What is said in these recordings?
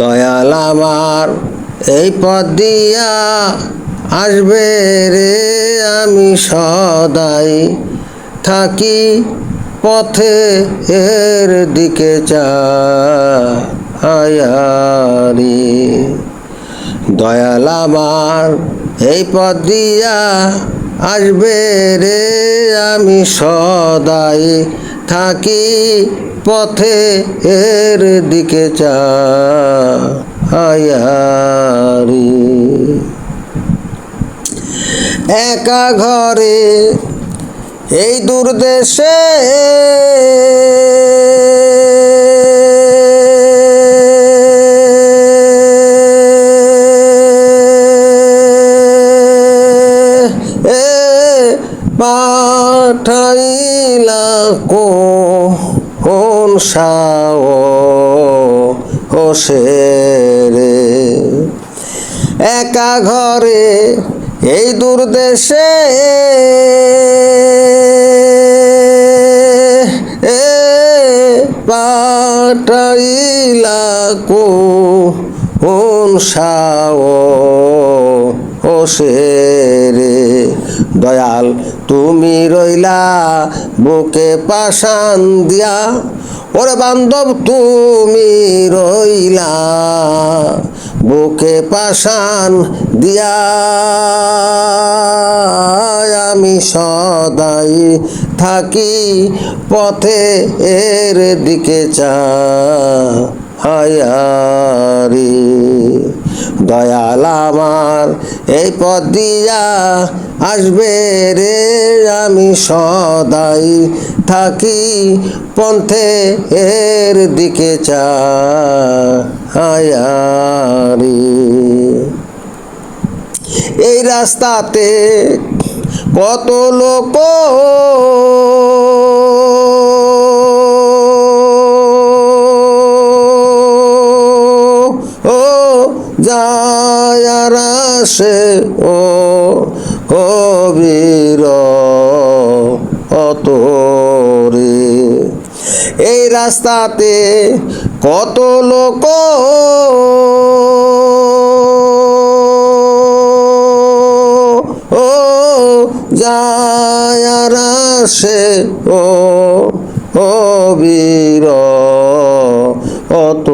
দয়াল আমার, এই পথ দিয়া আসবে রে আমি সদাই। থাকি পথে এর দিকে চায়ারি দয়াল আমার, এই পথ দিয়া আসবে রে আমি সদাই। থাকি পথে এর দিকে চায়ারি একা ঘরে এই দূরদেশে এ পাঠাইলা কো কোন সাও হোসে রে একা ঘরে এই দূরদেশে এ পাঠাইলা কো কোন সাও হোসে রে দয়াল তুমি রইলা বুকে পাশান দিয়া। ওরে বান্ধব তুমি রইলা বুকে পাশান দিয়া। আমি সদাই থাকি পথে এর দিকে চা হায়ারি দয়াল আমার, এই পথ দিয়া আসবে রে। আমি সদাই থাকি পন্থে এর দিকে চা হায়ারি এই রাস্তাতে কত লোক যায়ার আসে, ও কবির অত রে এই রাস্তাতে কত লোক? ও আসে, ও ও বীর অত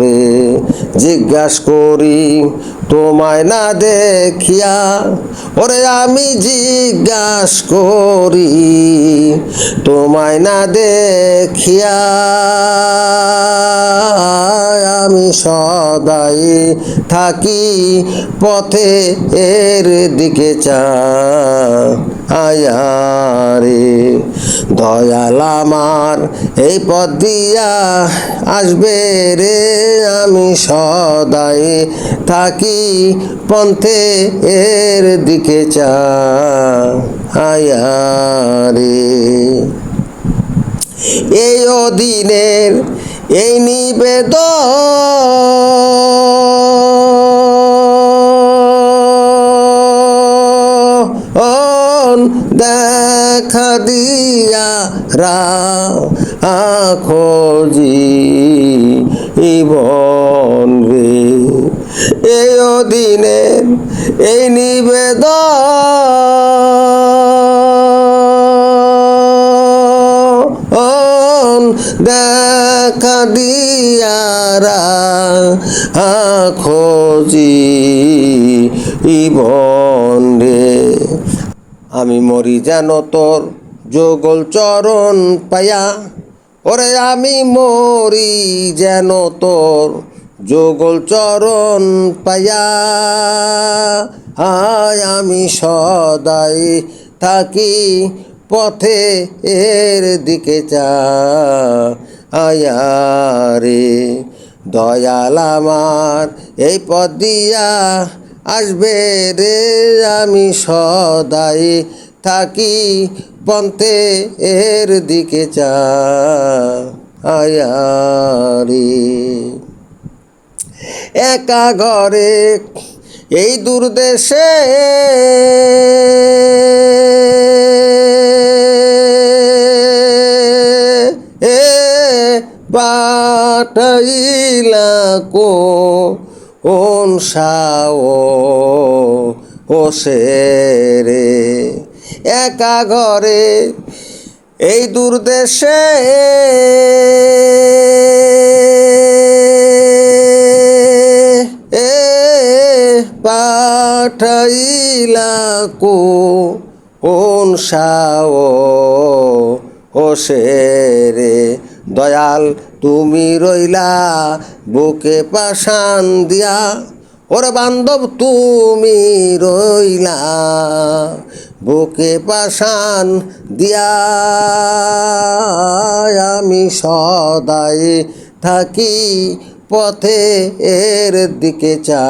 রে জিজ্ঞাস করি তোমায় না দেখিয়া ওরে আমি জিজ্ঞাস করি তোমায় না দেখিয়া আমি সদাই থাকি পথে এর দিকে চা আয়ারে দয়াল আমার এই পথ দিয়া আসবে রে। আমি সদাই থাকি পন্থে এর দিকে চা আয়ারে এই অধীনের এই নিবেদন দেখা দিয়া রা খোঁজি ইবন রে। এই অধীনের এই নিবেদন দেখা দিয়ারা খোঁজি ইবন রে। আমি মরি যেন তোর যোগল চরণ পায়া। ওরে আমি মরি যেন তোর যোগল চরণ পায়া। আয় আমি সদাই থাকি পথে এর দিকে চা আয়ারে, দয়াল আমার, এই পথ দিয়া আসবে রে। আমি সদাই থাকি পন্থে এর দিকে চা, আয়ারে। একা ঘরে এই দূরদেশে পাঠাইলা কো ওন সাও ও রে একা ঘরে, এই দূরদেশে এ পাঠাইলা কো ওন সাও ও রে দয়াল, তুমি রইলা বুকে পাশান দিয়া। ওরে বান্ধব, তুমি রইলা বুকে পাশান দিয়া। আমি সদাই থাকি পথে এর দিকে চা।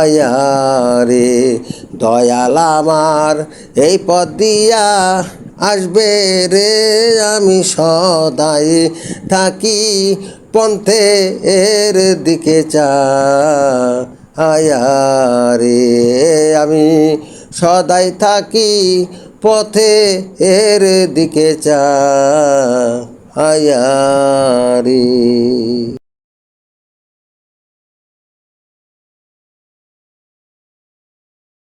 আয়ারে দয়াল আমার, এই পথ দিয়া আসবে রে আমি সদাই থাকি পন্থে এর দিকে চা আয়ারে আমি সদাই থাকি পথে এর দিকে চা আয়ারে